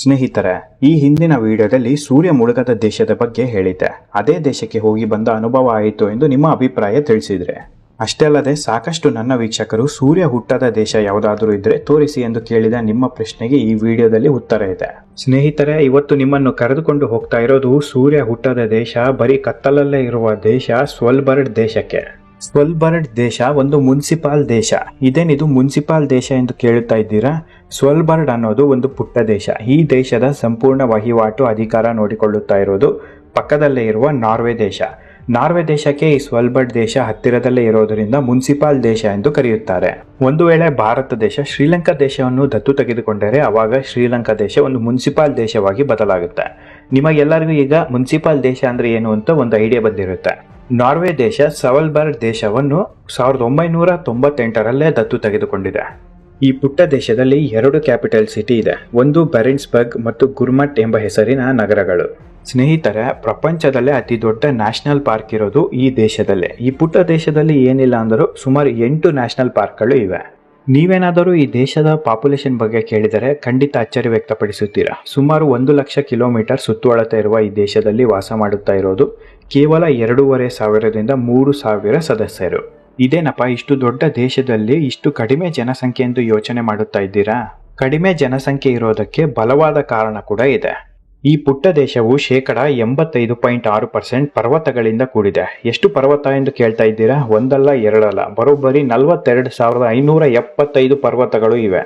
ಸ್ನೇಹಿತರೆ, ಈ ಹಿಂದಿನ ವಿಡಿಯೋದಲ್ಲಿ ಸೂರ್ಯ ಮುಳುಗದ ದೇಶದ ಬಗ್ಗೆ ಹೇಳಿದ್ದೆ. ಅದೇ ದೇಶಕ್ಕೆ ಹೋಗಿ ಬಂದ ಅನುಭವ ಆಯಿತು ಎಂದು ನಿಮ್ಮ ಅಭಿಪ್ರಾಯ ತಿಳಿಸಿದ್ರೆ. ಅಷ್ಟೇ ಅಲ್ಲದೆ, ಸಾಕಷ್ಟು ನನ್ನ ವೀಕ್ಷಕರು ಸೂರ್ಯ ಹುಟ್ಟದ ದೇಶ ಯಾವುದಾದ್ರೂ ಇದ್ರೆ ತೋರಿಸಿ ಎಂದು ಕೇಳಿದ ನಿಮ್ಮ ಪ್ರಶ್ನೆಗೆ ಈ ವಿಡಿಯೋದಲ್ಲಿ ಉತ್ತರ ಇದೆ. ಸ್ನೇಹಿತರೆ, ಇವತ್ತು ನಿಮ್ಮನ್ನು ಕರೆದುಕೊಂಡು ಹೋಗ್ತಾ ಇರೋದು ಸೂರ್ಯ ಹುಟ್ಟದ ದೇಶ, ಬರೀ ಕತ್ತಲಲ್ಲೇ ಇರುವ ದೇಶ, ಸ್ವಲ್ಬರ್ಡ್ ದೇಶಕ್ಕೆ. ಸ್ವಲ್ಬರ್ಡ್ ದೇಶ, ಒಂದು ಮುನ್ಸಿಪಾಲ್ ದೇಶ. ಇದೇನಿದು ಮುನ್ಸಿಪಾಲ್ ದೇಶ ಎಂದು ಕೇಳುತ್ತಾ ಇದ್ದೀರಾ? ಸ್ವಲ್ಬರ್ಡ್ ಅನ್ನೋದು ಒಂದು ಪುಟ್ಟ ದೇಶ. ಈ ದೇಶದ ಸಂಪೂರ್ಣ ವಹಿವಾಟು ಅಧಿಕಾರ ನೋಡಿಕೊಳ್ಳುತ್ತಾ ಇರೋದು ಪಕ್ಕದಲ್ಲೇ ಇರುವ ನಾರ್ವೆ ದೇಶ. ನಾರ್ವೆ ದೇಶಕ್ಕೆ ಈ ಸ್ವಲ್ಬರ್ಡ್ ದೇಶ ಹತ್ತಿರದಲ್ಲೇ ಇರೋದರಿಂದ ಮುನ್ಸಿಪಾಲ್ ದೇಶ ಎಂದು ಕರೆಯುತ್ತಾರೆ. ಒಂದು ವೇಳೆ ಭಾರತ ದೇಶ ಶ್ರೀಲಂಕಾ ದೇಶವನ್ನು ದತ್ತು ತೆಗೆದುಕೊಂಡರೆ ಆವಾಗ ಶ್ರೀಲಂಕಾ ದೇಶ ಒಂದು ಮುನ್ಸಿಪಾಲ್ ದೇಶವಾಗಿ ಬದಲಾಗುತ್ತೆ. ನಿಮಗೆಲ್ಲರಿಗೂ ಈಗ ಮುನ್ಸಿಪಾಲ್ ದೇಶ ಅಂದ್ರೆ ಏನು ಅಂತ ಒಂದು ಐಡಿಯಾ ಬಂದಿರುತ್ತೆ. ನಾರ್ವೆ ದೇಶ ಸವಲ್ಬರ್ಗ್ ದೇಶವನ್ನು ಸಾವಿರದ ಒಂಬೈನೂರ ತೊಂಬತ್ತೆಂಟರಲ್ಲೇ ದತ್ತು ತೆಗೆದುಕೊಂಡಿದೆ. ಈ ಪುಟ್ಟ ದೇಶದಲ್ಲಿ ಎರಡು ಕ್ಯಾಪಿಟಲ್ ಸಿಟಿ ಇದೆ, ಒಂದು ಬೆರಿನ್ಸ್ಬರ್ಗ್ ಮತ್ತು ಗುರ್ಮಟ್ ಎಂಬ ಹೆಸರಿನ ನಗರಗಳು. ಸ್ನೇಹಿತರೆ, ಪ್ರಪಂಚದಲ್ಲೇ ಅತಿ ದೊಡ್ಡ ನ್ಯಾಷನಲ್ ಪಾರ್ಕ್ ಇರೋದು ಈ ದೇಶದಲ್ಲೇ. ಈ ಪುಟ್ಟ ದೇಶದಲ್ಲಿ ಏನಿಲ್ಲ ಅಂದರೂ ಸುಮಾರು ಎಂಟು ನ್ಯಾಷನಲ್ ಪಾರ್ಕ್ಗಳು ಇವೆ. ನೀವೇನಾದರೂ ಈ ದೇಶದ ಪಾಪ್ಯುಲೇಷನ್ ಬಗ್ಗೆ ಕೇಳಿದರೆ ಖಂಡಿತ ಅಚ್ಚರಿ ವ್ಯಕ್ತಪಡಿಸುತ್ತೀರಾ? ಸುಮಾರು ಒಂದು ಲಕ್ಷ ಕಿಲೋಮೀಟರ್ ಸುತ್ತುವಳತೆ ಇರುವ ಈ ದೇಶದಲ್ಲಿ ವಾಸ ಮಾಡುತ್ತಾ ಇರೋದು ಕೇವಲ ಎರಡೂವರೆ ಸಾವಿರದಿಂದ ಮೂರು ಸಾವಿರ ಸದಸ್ಯರು. ಇದೇನಪ್ಪ ಇಷ್ಟು ದೊಡ್ಡ ದೇಶದಲ್ಲಿ ಇಷ್ಟು ಕಡಿಮೆ ಜನಸಂಖ್ಯೆ ಎಂದು ಯೋಚನೆ ಮಾಡುತ್ತಾ ಇದ್ದೀರಾ? ಕಡಿಮೆ ಜನಸಂಖ್ಯೆ ಇರೋದಕ್ಕೆ ಬಲವಾದ ಕಾರಣ ಕೂಡ ಇದೆ. ಈ ಪುಟ್ಟ ದೇಶವು ಶೇಕಡ ಎಂಬತ್ತೈದು ಪಾಯಿಂಟ್ ಆರು ಪರ್ಸೆಂಟ್ ಪರ್ವತಗಳಿಂದ ಕೂಡಿದೆ. ಎಷ್ಟು ಪರ್ವತ ಎಂದು ಕೇಳ್ತಾ ಇದ್ದೀರಾ? ಒಂದಲ್ಲ, ಎರಡಲ್ಲ, ಬರೋಬ್ಬರಿ ನಲವತ್ತೆರಡು ಸಾವಿರದ ಐನೂರ ಎಪ್ಪತ್ತೈದು ಪರ್ವತಗಳು ಇವೆ.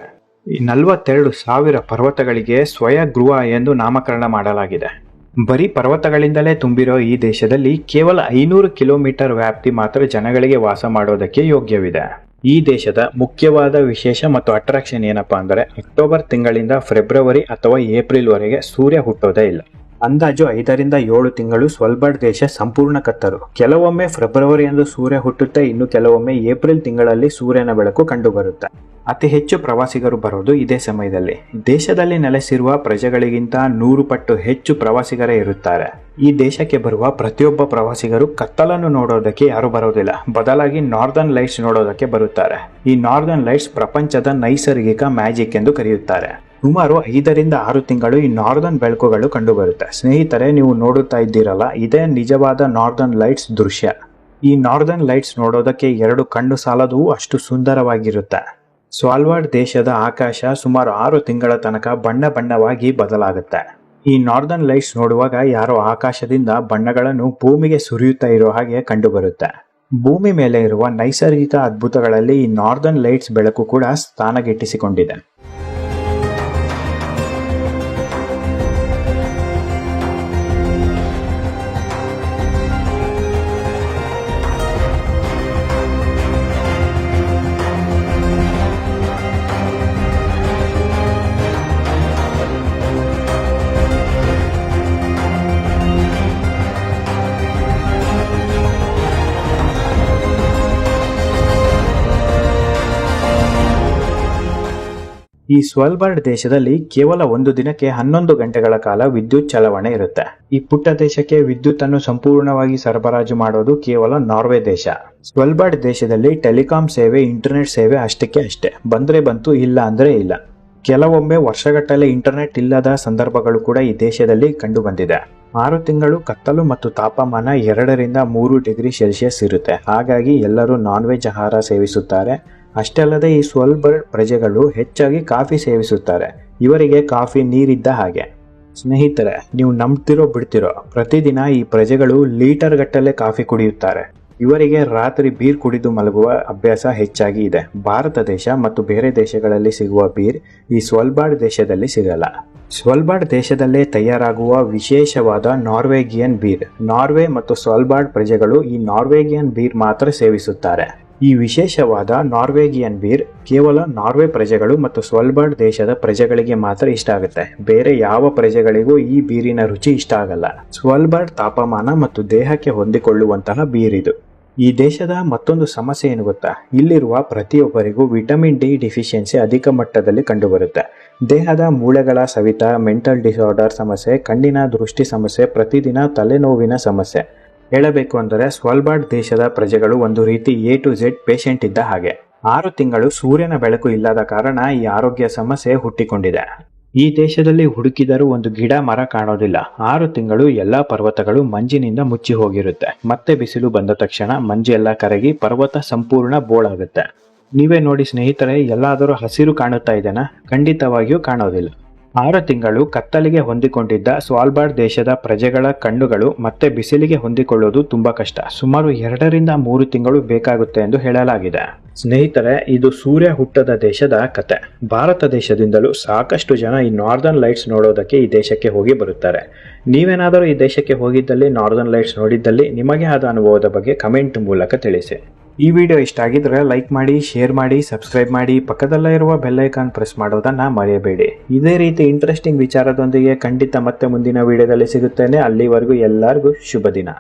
ನಲವತ್ತೆರಡು ಸಾವಿರ ಪರ್ವತಗಳಿಗೆ ಸ್ವಯಗೃಹ ಎಂದು ನಾಮಕರಣ ಮಾಡಲಾಗಿದೆ. ಬರೀ ಪರ್ವತಗಳಿಂದಲೇ ತುಂಬಿರೋ ಈ ದೇಶದಲ್ಲಿ ಕೇವಲ ಐನೂರು ಕಿಲೋಮೀಟರ್ ವ್ಯಾಪ್ತಿ ಮಾತ್ರ ಜನಗಳಿಗೆ ವಾಸ ಮಾಡೋದಕ್ಕೆ ಯೋಗ್ಯವಿದೆ. ಈ ದೇಶದ ಮುಖ್ಯವಾದ ವಿಶೇಷ ಮತ್ತು ಅಟ್ರಾಕ್ಷನ್ ಏನಪ್ಪಾ ಅಂದರೆ ಅಕ್ಟೋಬರ್ ತಿಂಗಳಿಂದ ಫೆಬ್ರವರಿ ಅಥವಾ ಏಪ್ರಿಲ್ ವರೆಗೆ ಸೂರ್ಯ ಹುಟ್ಟೋದೇ ಇಲ್ಲ. ಅಂದಾಜು ಐದರಿಂದ ಏಳು ತಿಂಗಳು ಸ್ವಲ್ಬರ್ಡ್ ದೇಶ ಸಂಪೂರ್ಣ ಕತ್ತರು. ಕೆಲವೊಮ್ಮೆ ಫೆಬ್ರವರಿ ಎಂದು ಸೂರ್ಯ ಹುಟ್ಟುತ್ತೆ, ಇನ್ನು ಕೆಲವೊಮ್ಮೆ ಏಪ್ರಿಲ್ ತಿಂಗಳಲ್ಲಿ ಸೂರ್ಯನ ಬೆಳಕು ಕಂಡುಬರುತ್ತೆ. ಅತಿ ಹೆಚ್ಚು ಪ್ರವಾಸಿಗರು ಬರೋದು ಇದೇ ಸಮಯದಲ್ಲಿ. ದೇಶದಲ್ಲಿ ನೆಲೆಸಿರುವ ಪ್ರಜೆಗಳಿಗಿಂತ ನೂರು ಪಟ್ಟು ಹೆಚ್ಚು ಪ್ರವಾಸಿಗರೇ ಇರುತ್ತಾರೆ. ಈ ದೇಶಕ್ಕೆ ಬರುವ ಪ್ರತಿಯೊಬ್ಬ ಪ್ರವಾಸಿಗರು ಕತ್ತಲನ್ನು ನೋಡೋದಕ್ಕೆ ಯಾರು ಬರೋದಿಲ್ಲ. ಬದಲಾಗಿ ನಾರ್ದರ್ನ್ ಲೈಟ್ಸ್ ನೋಡೋದಕ್ಕೆ ಬರುತ್ತಾರೆ. ಈ ನಾರ್ದರ್ನ್ ಲೈಟ್ಸ್ ಪ್ರಪಂಚದ ನೈಸರ್ಗಿಕ ಮ್ಯಾಜಿಕ್ ಎಂದು ಕರೆಯುತ್ತಾರೆ. ಸುಮಾರು ಐದರಿಂದ ಆರು ತಿಂಗಳು ಈ ನಾರ್ದರ್ನ್ ಬೆಳಕುಗಳು ಕಂಡುಬರುತ್ತೆ. ಸ್ನೇಹಿತರೆ, ನೀವು ನೋಡುತ್ತಾ ಇದ್ದೀರಲ್ಲ, ಇದೇ ನಿಜವಾದ ನಾರ್ದರ್ನ್ ಲೈಟ್ಸ್ ದೃಶ್ಯ. ಈ ನಾರ್ದರ್ನ್ ಲೈಟ್ಸ್ ನೋಡೋದಕ್ಕೆ ಎರಡು ಕಣ್ಣು ಸಾಲದು ಅಷ್ಟು ಸುಂದರವಾಗಿರುತ್ತೆ. ಸ್ವಾಲ್ವಾರ್ಡ್ ದೇಶದ ಆಕಾಶ ಸುಮಾರು ಆರು ತಿಂಗಳ ತನಕ ಬಣ್ಣ ಬಣ್ಣವಾಗಿ ಬದಲಾಗುತ್ತೆ. ಈ ನಾರ್ದರ್ನ್ ಲೈಟ್ಸ್ ನೋಡುವಾಗ ಯಾರೋ ಆಕಾಶದಿಂದ ಬಣ್ಣಗಳನ್ನು ಭೂಮಿಗೆ ಸುರಿಯುತ್ತಾ ಇರೋ ಹಾಗೆ ಕಂಡುಬರುತ್ತೆ. ಭೂಮಿ ಮೇಲೆ ಇರುವ ನೈಸರ್ಗಿಕ ಅದ್ಭುತಗಳಲ್ಲಿ ಈ ನಾರ್ದರ್ನ್ ಲೈಟ್ಸ್ ಬೆಳಕು ಕೂಡ ಸ್ಥಾನಗಿಟ್ಟಿಸಿಕೊಂಡಿದೆ. ಈ ಸ್ವಲ್ಬರ್ಡ್ ದೇಶದಲ್ಲಿ ಕೇವಲ ಒಂದು ದಿನಕ್ಕೆ ಹನ್ನೊಂದು ಗಂಟೆಗಳ ಕಾಲ ವಿದ್ಯುತ್ ಚಲಾವಣೆ ಇರುತ್ತೆ. ಈ ಪುಟ್ಟ ದೇಶಕ್ಕೆ ವಿದ್ಯುತ್ ಅನ್ನು ಸಂಪೂರ್ಣವಾಗಿ ಸರಬರಾಜು ಮಾಡೋದು ಕೇವಲ ನಾರ್ವೆ ದೇಶ. ಸ್ವಲ್ಬರ್ಡ್ ದೇಶದಲ್ಲಿ ಟೆಲಿಕಾಂ ಸೇವೆ, ಇಂಟರ್ನೆಟ್ ಸೇವೆ ಅಷ್ಟಕ್ಕೆ ಅಷ್ಟೇ. ಬಂದ್ರೆ ಬಂತು, ಇಲ್ಲ ಅಂದ್ರೆ ಇಲ್ಲ. ಕೆಲವೊಮ್ಮೆ ವರ್ಷಗಟ್ಟಲೆ ಇಂಟರ್ನೆಟ್ ಇಲ್ಲದ ಸಂದರ್ಭಗಳು ಕೂಡ ಈ ದೇಶದಲ್ಲಿ ಕಂಡುಬಂದಿದೆ. ಆರು ತಿಂಗಳು ಕತ್ತಲು ಮತ್ತು ತಾಪಮಾನ ಎರಡರಿಂದ ಮೂರು ಡಿಗ್ರಿ ಸೆಲ್ಸಿಯಸ್ ಇರುತ್ತೆ. ಹಾಗಾಗಿ ಎಲ್ಲರೂ ನಾನ್ ವೆಜ್ ಆಹಾರ ಸೇವಿಸುತ್ತಾರೆ. ಅಷ್ಟೇ ಅಲ್ಲದೆ ಈ ಸ್ವಲ್ಬರ್ ಪ್ರಜೆಗಳು ಹೆಚ್ಚಾಗಿ ಕಾಫಿ ಸೇವಿಸುತ್ತಾರೆ. ಇವರಿಗೆ ಕಾಫಿ ನೀರಿದ್ದ ಹಾಗೆ. ಸ್ನೇಹಿತರೆ, ನೀವು ನಂಬ್ತಿರೋ ಬಿಡ್ತಿರೋ, ಪ್ರತಿದಿನ ಈ ಪ್ರಜೆಗಳು ಲೀಟರ್ ಗಟ್ಟಲೆ ಕಾಫಿ ಕುಡಿಯುತ್ತಾರೆ. ಇವರಿಗೆ ರಾತ್ರಿ ಬೀರ್ ಕುಡಿದು ಮಲಗುವ ಅಭ್ಯಾಸ ಹೆಚ್ಚಾಗಿ ಇದೆ. ಭಾರತ ದೇಶ ಮತ್ತು ಬೇರೆ ದೇಶಗಳಲ್ಲಿ ಸಿಗುವ ಬೀರ್ ಈ ಸ್ವಲ್ಬಾರ್ಡ್ ದೇಶದಲ್ಲಿ ಸಿಗಲ್ಲ. ಸ್ವಲ್ಬಾರ್ಡ್ ದೇಶದಲ್ಲೇ ತಯಾರಾಗುವ ವಿಶೇಷವಾದ ನಾರ್ವೇಗಿಯನ್ ಬೀರ್. ನಾರ್ವೆ ಮತ್ತು ಸ್ವಲ್ಬಾರ್ಡ್ ಪ್ರಜೆಗಳು ಈ ನಾರ್ವೇಗಿಯನ್ ಬೀರ್ ಮಾತ್ರ ಸೇವಿಸುತ್ತಾರೆ. ಈ ವಿಶೇಷವಾದ ನಾರ್ವೇಗಿಯನ್ ಬೀರ್ ಕೇವಲ ನಾರ್ವೆ ಪ್ರಜೆಗಳು ಮತ್ತು ಸ್ವಲ್ಬರ್ಡ್ ದೇಶದ ಪ್ರಜೆಗಳಿಗೆ ಮಾತ್ರ ಇಷ್ಟ ಆಗುತ್ತೆ. ಬೇರೆ ಯಾವ ಪ್ರಜೆಗಳಿಗೂ ಈ ಬೀರಿನ ರುಚಿ ಇಷ್ಟ ಆಗಲ್ಲ. ಸ್ವಲ್ಬರ್ಡ್ ತಾಪಮಾನ ಮತ್ತು ದೇಹಕ್ಕೆ ಹೊಂದಿಕೊಳ್ಳುವಂತಹ ಬೀರ್ ಇದು. ಈ ದೇಶದ ಮತ್ತೊಂದು ಸಮಸ್ಯೆ ಏನು ಗೊತ್ತಾ? ಇಲ್ಲಿರುವ ಪ್ರತಿಯೊಬ್ಬರಿಗೂ ವಿಟಮಿನ್ ಡಿ ಡಿಫಿಷಿಯನ್ಸಿ ಅಧಿಕ ಮಟ್ಟದಲ್ಲಿ ಕಂಡುಬರುತ್ತೆ. ದೇಹದ ಮೂಳೆಗಳ ಸವಿತ, ಮೆಂಟಲ್ ಡಿಸಾರ್ಡರ್ ಸಮಸ್ಯೆ, ಕಣ್ಣಿನ ದೃಷ್ಟಿ ಸಮಸ್ಯೆ, ಪ್ರತಿದಿನ ತಲೆನೋವಿನ ಸಮಸ್ಯೆ. ಹೇಳಬೇಕು ಅಂದರೆ ಸ್ವಲ್ಬಾರ್ಡ್ ದೇಶದ ಪ್ರಜೆಗಳು ಒಂದು ರೀತಿ ಎ ಟು ಝೆಡ್ ಪೇಷಂಟ್ ಇದ್ದ ಹಾಗೆ. ಆರು ತಿಂಗಳು ಸೂರ್ಯನ ಬೆಳಕು ಇಲ್ಲದ ಕಾರಣ ಈ ಆರೋಗ್ಯ ಸಮಸ್ಯೆ ಹುಟ್ಟಿಕೊಂಡಿದೆ. ಈ ದೇಶದಲ್ಲಿ ಹುಡುಕಿದರೂ ಒಂದು ಗಿಡ ಮರ ಕಾಣೋದಿಲ್ಲ. ಆರು ತಿಂಗಳು ಎಲ್ಲಾ ಪರ್ವತಗಳು ಮಂಜಿನಿಂದ ಮುಚ್ಚಿ ಹೋಗಿರುತ್ತೆ. ಮತ್ತೆ ಬಿಸಿಲು ಬಂದ ತಕ್ಷಣ ಮಂಜೆಲ್ಲ ಕರಗಿ ಪರ್ವತ ಸಂಪೂರ್ಣ ಬೋಳಾಗುತ್ತೆ. ನೀವೇ ನೋಡಿ ಸ್ನೇಹಿತರೆ, ಎಲ್ಲಾದರೂ ಹಸಿರು ಕಾಣುತ್ತಾ ಇದೆನಾ? ಖಂಡಿತವಾಗಿಯೂ ಕಾಣೋದಿಲ್ಲ. ಆರು ತಿಂಗಳು ಕತ್ತಲಿಗೆ ಹೊಂದಿಕೊಂಡಿದ್ದ ಸ್ವಾಲ್ಬಾರ್ಡ್ ದೇಶದ ಪ್ರಜೆಗಳ ಕಣ್ಣುಗಳು ಮತ್ತೆ ಬಿಸಿಲಿಗೆ ಹೊಂದಿಕೊಳ್ಳುವುದು ತುಂಬಾ ಕಷ್ಟ. ಸುಮಾರು ಎರಡರಿಂದ ಮೂರು ತಿಂಗಳು ಬೇಕಾಗುತ್ತೆ ಎಂದು ಹೇಳಲಾಗಿದೆ. ಸ್ನೇಹಿತರೆ, ಇದು ಸೂರ್ಯ ಹುಟ್ಟದ ದೇಶದ ಕತೆ. ಭಾರತ ದೇಶದಿಂದಲೂ ಸಾಕಷ್ಟು ಜನ ಈ ನಾರ್ದರ್ನ್ ಲೈಟ್ಸ್ ನೋಡೋದಕ್ಕೆ ಈ ದೇಶಕ್ಕೆ ಹೋಗಿ ಬರುತ್ತಾರೆ. ನೀವೇನಾದರೂ ಈ ದೇಶಕ್ಕೆ ಹೋಗಿದ್ದಲ್ಲಿ ನಾರ್ದರ್ನ್ ಲೈಟ್ಸ್ ನೋಡಿದ್ದಲ್ಲಿ ನಿಮಗೆ ಆದ ಅನುಭವದ ಬಗ್ಗೆ ಕಮೆಂಟ್ ಮೂಲಕ ತಿಳಿಸಿ. ಈ ವಿಡಿಯೋ ಇಷ್ಟ ಆಗಿದ್ರೆ ಲೈಕ್ ಮಾಡಿ, ಶೇರ್ ಮಾಡಿ, ಸಬ್ಸ್ಕ್ರೈಬ್ ಮಾಡಿ, ಪಕ್ಕದಲ್ಲೇ ಇರುವ ಬೆಲ್ ಐಕಾನ್ ಪ್ರೆಸ್ ಮಾಡೋದನ್ನ ಮರೆಯಬೇಡಿ. ಇದೇ ರೀತಿ ಇಂಟ್ರೆಸ್ಟಿಂಗ್ ವಿಚಾರದೊಂದಿಗೆ ಖಂಡಿತ ಮತ್ತೆ ಮುಂದಿನ ವಿಡಿಯೋದಲ್ಲಿ ಸಿಗುತ್ತೇನೆ. ಅಲ್ಲಿವರೆಗೂ ಎಲ್ಲರಿಗೂ ಶುಭ ದಿನ.